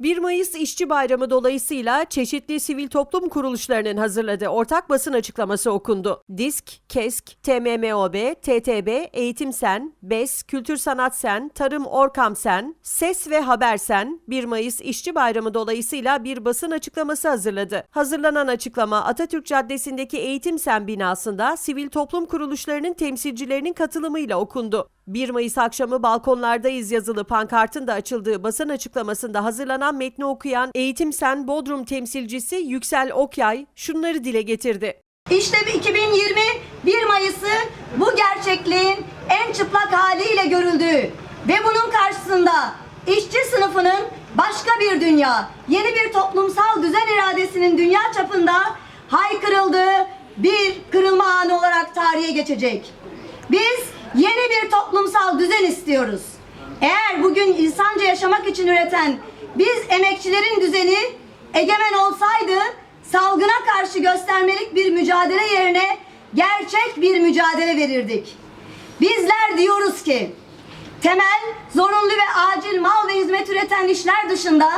1 Mayıs İşçi Bayramı dolayısıyla çeşitli sivil toplum kuruluşlarının hazırladığı ortak basın açıklaması okundu. DİSK, KESK, TMMOB, TTB, Eğitim Sen, BES, Kültür Sanat Sen, Tarım Orkam Sen, SES ve Haber Sen 1 Mayıs İşçi Bayramı dolayısıyla bir basın açıklaması hazırladı. Hazırlanan açıklama Atatürk Caddesi'ndeki Eğitim Sen binasında sivil toplum kuruluşlarının temsilcilerinin katılımıyla okundu. 1 Mayıs akşamı balkonlardayız yazılı pankartın da açıldığı basın açıklamasında hazırlanan metni okuyan Eğitim Sen Bodrum temsilcisi Yüksel Okyay şunları dile getirdi. İşte 2020 1 Mayıs'ı bu gerçekliğin en çıplak haliyle görüldüğü ve bunun karşısında işçi sınıfının başka bir dünya, yeni bir toplumsal düzen iradesinin dünya çapında haykırıldığı bir kırılma anı olarak tarihe geçecek. Biz yeni bir toplumsal düzen istiyoruz. Eğer bugün insanca yaşamak için üreten biz emekçilerin düzeni egemen olsaydı salgına karşı göstermelik bir mücadele yerine gerçek bir mücadele verirdik. Bizler diyoruz ki temel, zorunlu ve acil mal ve hizmet üreten işler dışında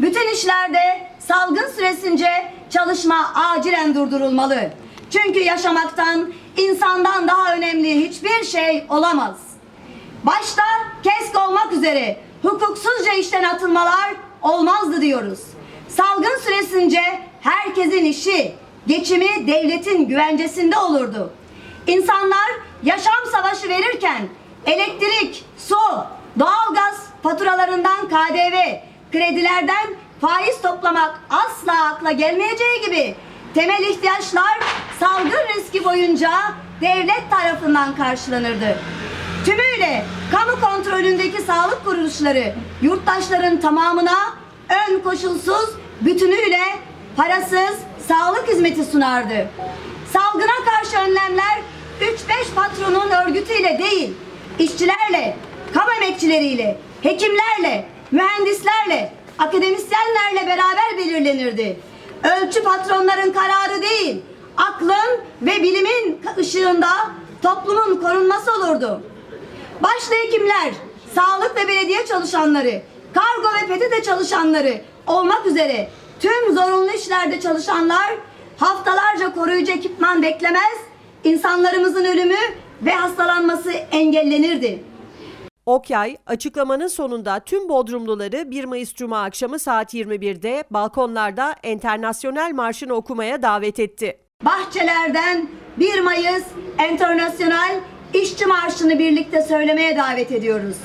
bütün işlerde salgın süresince çalışma acilen durdurulmalı. Çünkü yaşamaktan, insandan daha önemli hiçbir şey olamaz. Başta KESK olmak üzere hukuksuzca işten atılmalar olmazdı diyoruz. Salgın süresince herkesin işi, geçimi devletin güvencesinde olurdu. İnsanlar yaşam savaşı verirken elektrik, su, doğalgaz faturalarından KDV, kredilerden faiz toplamak asla akla gelmeyeceği gibi temel ihtiyaçlar salgın riski boyunca devlet tarafından karşılanırdı. Tümüyle kamu kontrolündeki sağlık kuruluşları yurttaşların tamamına ön koşulsuz bütünüyle parasız sağlık hizmeti sunardı. Salgına karşı önlemler 3-5 patronun örgütüyle değil, işçilerle, kamu emekçileriyle, hekimlerle, mühendislerle, akademisyenlerle beraber belirlenirdi. Ölçü patronların kararı değil, aklın ve bilimin ışığında toplumun korunması olurdu. Başta hekimler, sağlık ve belediye çalışanları, kargo ve PTT çalışanları olmak üzere tüm zorunlu işlerde çalışanlar haftalarca koruyucu ekipman beklemez, insanlarımızın ölümü ve hastalanması engellenirdi. Okyay, açıklamanın sonunda tüm Bodrumluları 1 Mayıs Cuma akşamı saat 21'de balkonlarda Enternasyonel Marşı'nı okumaya davet etti. Bahçelerden 1 Mayıs Enternasyonal İşçi Marşı'nı birlikte söylemeye davet ediyoruz.